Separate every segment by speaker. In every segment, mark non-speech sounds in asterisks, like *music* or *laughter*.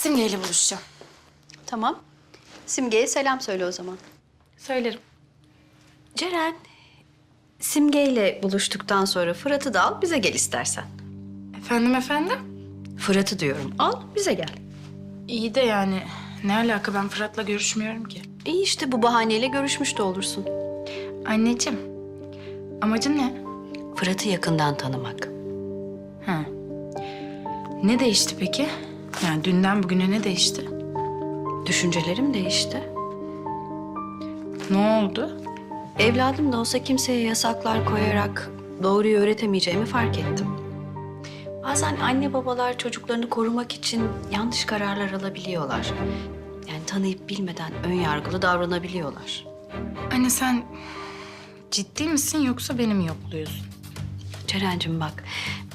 Speaker 1: Simge ile buluşacağım.
Speaker 2: Tamam. Simge'ye selam söyle o zaman.
Speaker 1: Söylerim.
Speaker 2: Ceren, Simge ile buluştuktan sonra Fırat'ı da al bize gel istersen.
Speaker 1: Efendim efendim?
Speaker 2: Fırat'ı diyorum al bize gel.
Speaker 1: İyi de yani ne alaka ben Fırat'la görüşmüyorum ki.
Speaker 2: İyi işte bu bahaneyle görüşmüş de olursun.
Speaker 1: Anneciğim amacın ne?
Speaker 2: Fırat'ı yakından tanımak.
Speaker 1: Ha. Ne değişti peki? Yani dünden bugüne ne değişti?
Speaker 2: Düşüncelerim değişti.
Speaker 1: Ne oldu?
Speaker 2: Evladım da olsa kimseye yasaklar koyarak doğruyu öğretemeyeceğimi fark ettim. Bazen anne babalar çocuklarını korumak için yanlış kararlar alabiliyorlar. Yani tanıyıp bilmeden ön yargılı davranabiliyorlar.
Speaker 1: Anne sen ciddi misin yoksa beni mi yokluyorsun?
Speaker 2: Ceren'cim bak,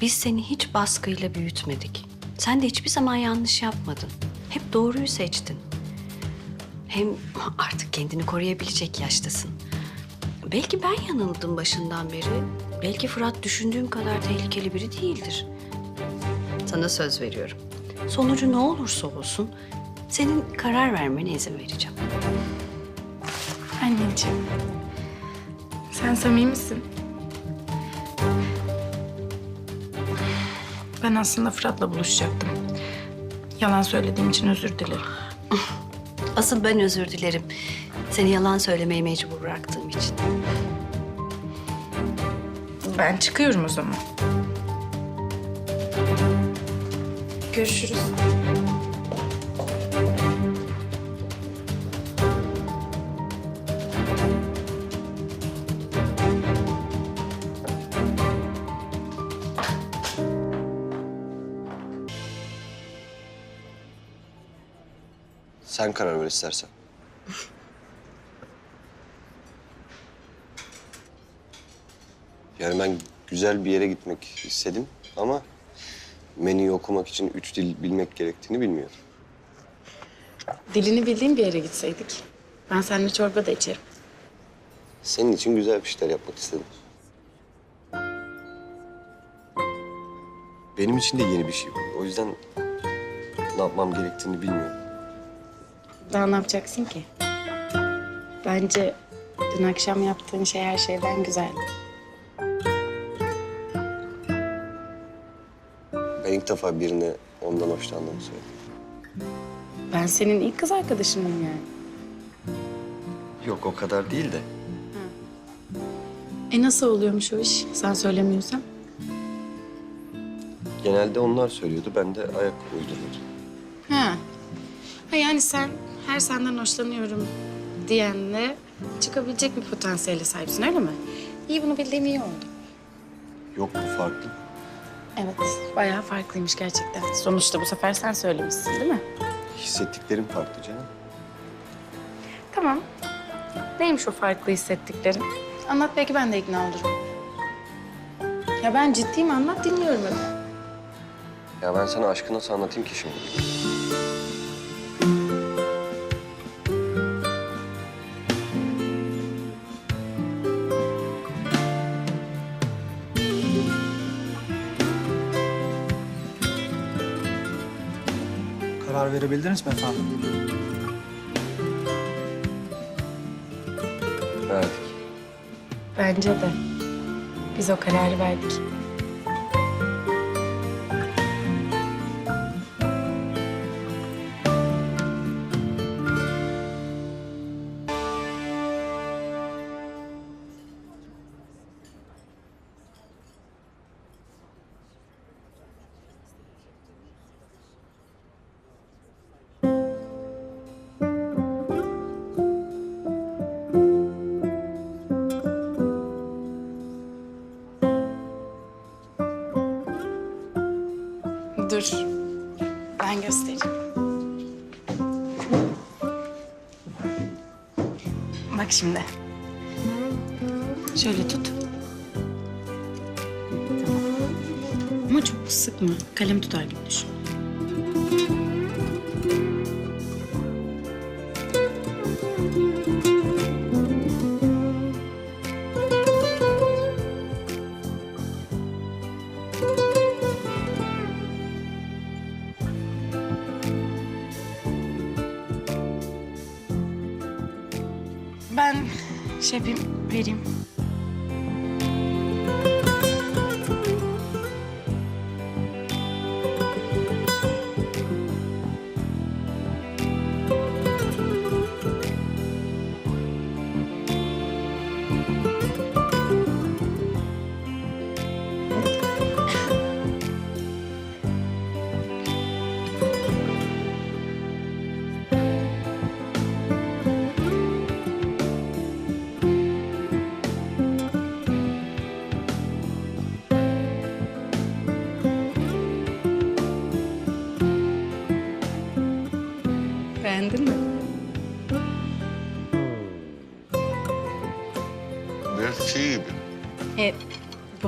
Speaker 2: biz seni hiç baskıyla büyütmedik. Sen de hiçbir zaman yanlış yapmadın. Hep doğruyu seçtin. Hem artık kendini koruyabilecek yaştasın. Belki ben yanıldım başından beri. Belki Fırat düşündüğüm kadar tehlikeli biri değildir. Sana söz veriyorum. Sonucu ne olursa olsun senin karar vermene izin vereceğim.
Speaker 1: Anneciğim. Sen samimisin. Ben aslında Fırat'la buluşacaktım. Yalan söylediğim için özür dilerim.
Speaker 2: Asıl ben özür dilerim. Seni yalan söylemeye mecbur bıraktığım için.
Speaker 1: Ben çıkıyorum o zaman. Görüşürüz.
Speaker 3: Sen karar ver istersen. Yani ben güzel bir yere gitmek istedim ama menüyü okumak için üç dil bilmek gerektiğini bilmiyorum.
Speaker 1: Dilini bildiğin bir yere gitseydik. Ben seninle çorba da içerim.
Speaker 3: Senin için güzel bir şeyler yapmak istedim. Benim için de yeni bir şey bu. O yüzden ne yapmam gerektiğini bilmiyorum.
Speaker 1: Daha ne yapacaksın ki? Bence dün akşam yaptığın şey her şeyden güzeldi.
Speaker 3: Ben ilk defa birine ondan hoşlandığımı söyledim.
Speaker 1: Ben senin ilk kız arkadaşınım yani.
Speaker 3: Yok o kadar değil de.
Speaker 1: E nasıl oluyormuş o iş? Sen söylemiyorsan.
Speaker 3: Genelde onlar söylüyordu. Ben de ayak uyduruyordum.
Speaker 1: Ha. Ha yani sen her senden hoşlanıyorum diyenle çıkabilecek bir potansiyele sahipsin öyle mi? İyi bunu bildiğim iyi oldu.
Speaker 3: Yok bu farklı.
Speaker 1: Evet bayağı farklıymış gerçekten. Sonuçta bu sefer sen söylemişsin değil mi?
Speaker 3: Hissettiklerim farklı canım.
Speaker 1: Tamam. Neymiş o farklı hissettiklerin? Anlat belki ben de ikna olurum. Ya ben ciddiyim anlat dinliyorum hep.
Speaker 3: Ya ben sana aşkı nasıl anlatayım ki şimdi?
Speaker 4: Karar verebildiniz mi efendim?
Speaker 3: Verdik.
Speaker 1: Bence de. Biz o kararı verdik. Dur. Ben göstereyim. Bak şimdi. Şöyle tut. Tamam. Ama çok sıkma. Kalem tutar gibi düşün. Ben şey yapayım, vereyim.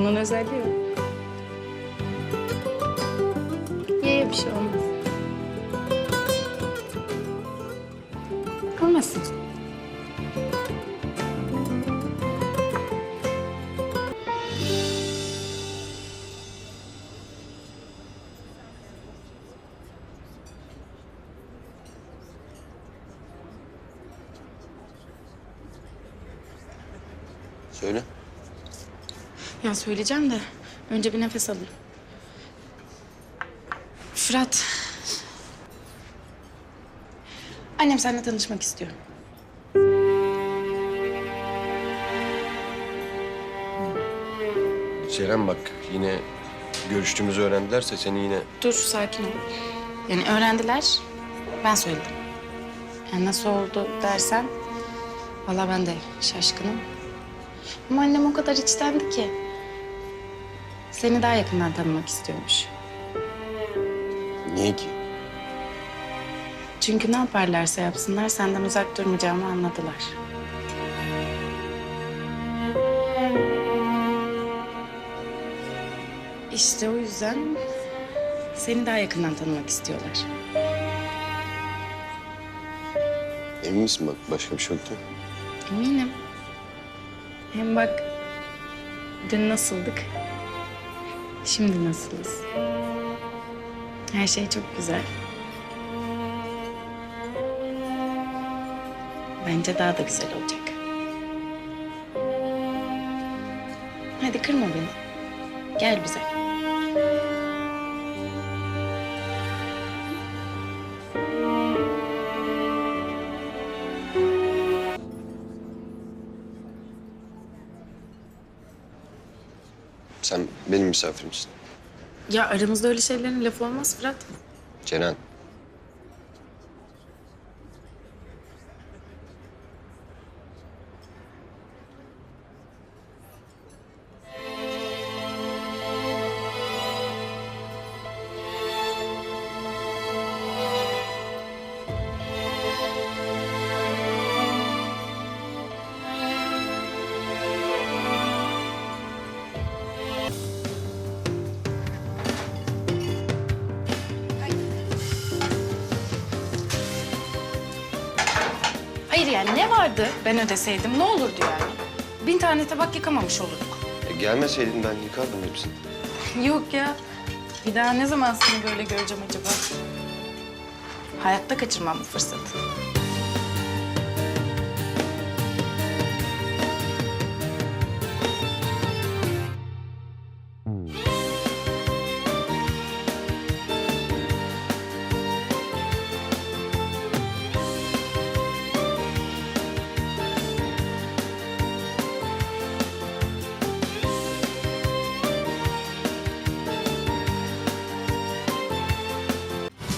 Speaker 1: Bunun özelliği o. Ye ye bir şey olmaz. Kalmasın.
Speaker 3: Söyle.
Speaker 1: Ya söyleyeceğim de önce bir nefes alayım. Fırat. Annem seninle tanışmak istiyor.
Speaker 3: Ceren bak yine görüştüğümüzü öğrendilerse seni yine...
Speaker 1: Dur sakin ol. Yani öğrendiler. Ben söyledim. Yani nasıl oldu dersen. Vallahi ben de şaşkınım. Ama annem o kadar içtendi ki. Seni daha yakından tanımak istiyormuş.
Speaker 3: Niye ki?
Speaker 1: Çünkü ne yaparlarsa yapsınlar senden uzak durmayacağımı anladılar. İşte o yüzden seni daha yakından tanımak istiyorlar.
Speaker 3: Emin misin bak başka bir şey yok değil mi?
Speaker 1: Eminim. Hem bak dün nasıldık, şimdi nasılız. Her şey çok güzel. Bence daha da güzel olacak. Hadi kırma beni. Gel bize.
Speaker 3: Sen benim misafirimsin.
Speaker 1: Ya aramızda öyle şeylerin lafı olmaz Fırat.
Speaker 3: Ceren.
Speaker 1: Vardı ben ödeseydim ne olurdu yani? Bin tane tabak yıkamamış olurduk.
Speaker 3: E, gelmeseydin ben yıkardım hepsini. *laughs*
Speaker 1: Yok ya. Bir daha ne zaman seni böyle göreceğim acaba? Hayatta kaçırmam bu fırsatı.